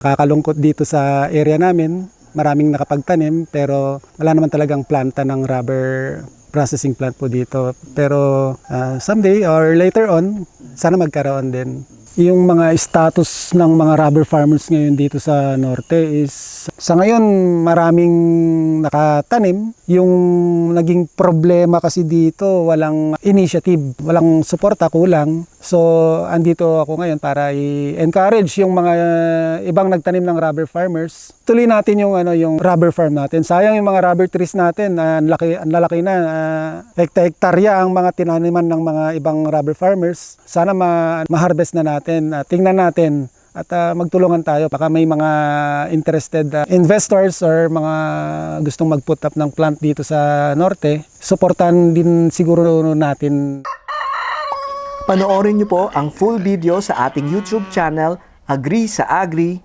Kakalungkot dito sa area namin, maraming nakapagtanim pero wala naman talagang planta ng rubber processing plant po dito. Pero ah, someday or later on, sana magkaroon din. Yung mga status ng mga rubber farmers ngayon dito sa norte is sa ngayon maraming nakatanim. Yung naging problema kasi dito walang initiative, walang suporta, kulang. So andito ako ngayon para i-encourage yung mga ibang nagtanim ng rubber farmers. Tuloy natin yung ano yung rubber farm natin. Sayang yung mga rubber trees natin, ah, ang laki ang lalaki na ah, hekta-hektarya ang mga tinaniman ng mga ibang rubber farmers. Sana ma- ma-harvest na natin. At tingnan natin at ah, magtulungan tayo. Baka may mga interested ah, investors or mga gustong mag-put up ng plant dito sa norte. Suportahan din siguro natin Panoorin niyo po ang full video sa ating YouTube channel, Agree sa Agri,